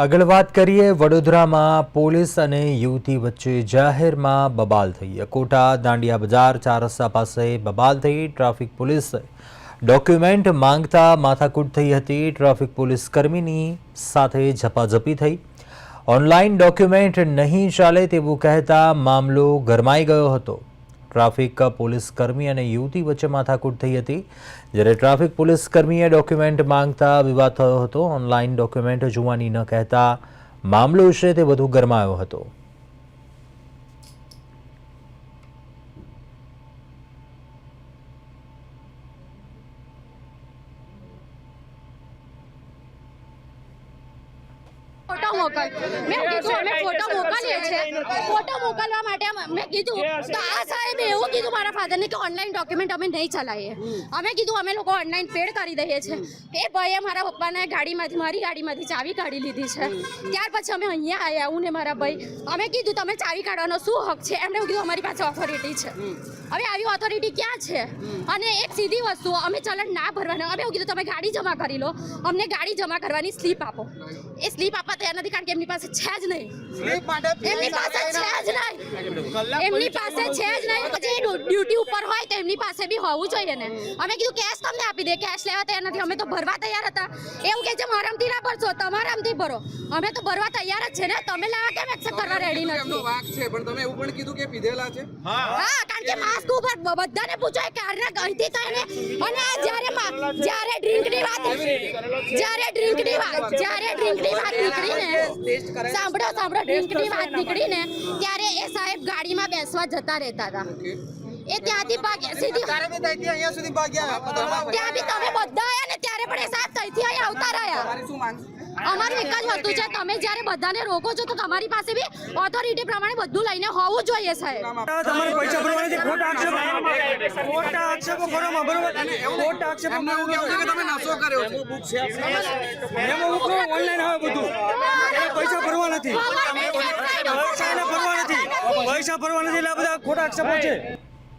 આગળ વાત કરીએ, વડોદરામાં પોલીસ અને યુવતી વચ્ચે જાહેરમાં બબાલ થઈ. અકોટા, દાંડિયા બજાર ચાર રસ્તા પાસે બબાલ થઈ ટ્રાફિક પોલીસ ડોક્યુમેન્ટ માંગતા માથાકૂટ થઈ હતી. ટ્રાફિક પોલીસ કર્મીની સાથે ઝપાઝપી થઈ. ઓનલાઈન ડોક્યુમેન્ટ નહીં ચાલે તેવું કહેતા મામલો ગરમાઈ ગયો હતો. ટ્રાફિક પોલીસ કર્મી અને યુવતી વચ્ચે માથાકૂટ થઈ હતી. જ્યારે ટ્રાફિક પોલીસ કર્મીએ ડોક્યુમેન્ટ માંગતા વિવાદ થયો હતો. ઓનલાઈન ડોક્યુમેન્ટ જોવાની ન કહેતા મામલો છે તે વધુ ગરમાયો હતો. ફોટો મોકલ. મેં કીધું અમે ફોટો મોકલીએ છીએ. ફોટો મોકલવા માટે મેં કીધું તો આ સાહેબે એવું કીધું મારા ફાધરને કે ઓનલાઈન ડોક્યુમેન્ટ અમે નહીં ચલાવીએ. અમે કીધું અમે લોકો ઓનલાઈન પેડ કરી દઈએ છીએ. એ ભાઈએ મારા પપ્પાને ગાડીમાંથી મારી ગાડીમાંથી ચાવી કાઢી લીધી છે. ત્યાર પછી અમે અહીંયા આવ્યા હું ને મારા ભાઈ. અમે કીધું તમે ચાવી કાઢવાનો શું હક છે? એમણે કીધું અમારી પાસે ઓથોરિટી છે. હવે આવી ઓથોરિટી ક્યાં છે? અને એક સીધી વસ્તુ અમે ચલણ ના ભરવાના. અમે એવું કીધું તમે ગાડી જમા કરી લો. અમને ગાડી જમા કરવાની સ્લીપ આપો. એ સ્લીપ આપવા તૈયાર નથી કારણ કે એમની પાસે છે જ નહીં. એમની પાસે છે જ નહીં. એમની પાસે છે જ નહીં. પછી ડ્યુટી ઉપર હોય તો એમની પાસે બી હોવું જોઈએ ને. અમે કીધું કેશ તમને આપી દે. કેશ લેવા તૈયાર નથી. અમે તો ભરવા તૈયાર હતા. એવું કે છે મારામથી ના ભરશો. તમારામથી ભરો. અમે તો ભરવા તૈયાર જ છે ને. તમે લેવા કેમ એક્સેપ્ટ કરવા રેડી એમનો નથી? વાંક છે પણ તમે એવું પણ કીધું કે પીધેલા છે? હા કે માસ્ક ઉપર બધાને પૂછો એ કારના ગઈથી તો એને અને આ જ્યારે મા- જ્યારે ડ્રિંકની વાત જ્યારે ડ્રિંકની વાત જ્યારે ડ્રિંકની વાત નીકળીને સાંભળો સાંભળો ડ્રિંકની વાત નીકળીને ત્યારે એ સાહેબ ગાડીમાં બેસવા જતા રહેતા હતા. એ ત્યાંથી ભાગ્યા સીધી અહીંયા સુધી ભાગ્યા. ત્યાં બી તમે બધા આયા ને ત્યારે પણ એ સાહેબ ત્યાંથી અહીં આવતા રહ્યા. તમારી શું માંગ અમારું એક જ વસ્તુ છે તમે જ્યારે બધાને રોકો છો તો તમારી પાસે બી ઓથોરિટી પ્રમાણે બધું લઈને હોવું જોઈએ સાહેબ. તમારે પૈસા ભરવા નથી ખોટા આક્ષેપો ખોટા આક્ષેપો કરવામાં બરોબર? ખોટા આક્ષેપો એમને એવું કેવું કે તમે નશો કર્યો છે? એમાં મૂકો ઓનલાઈન બધું. પૈસા ભરવા નથી. પૈસા ભરવા નથી. પૈસા ભરવા નથી એટલે બધા ખોટા આક્ષેપો છે.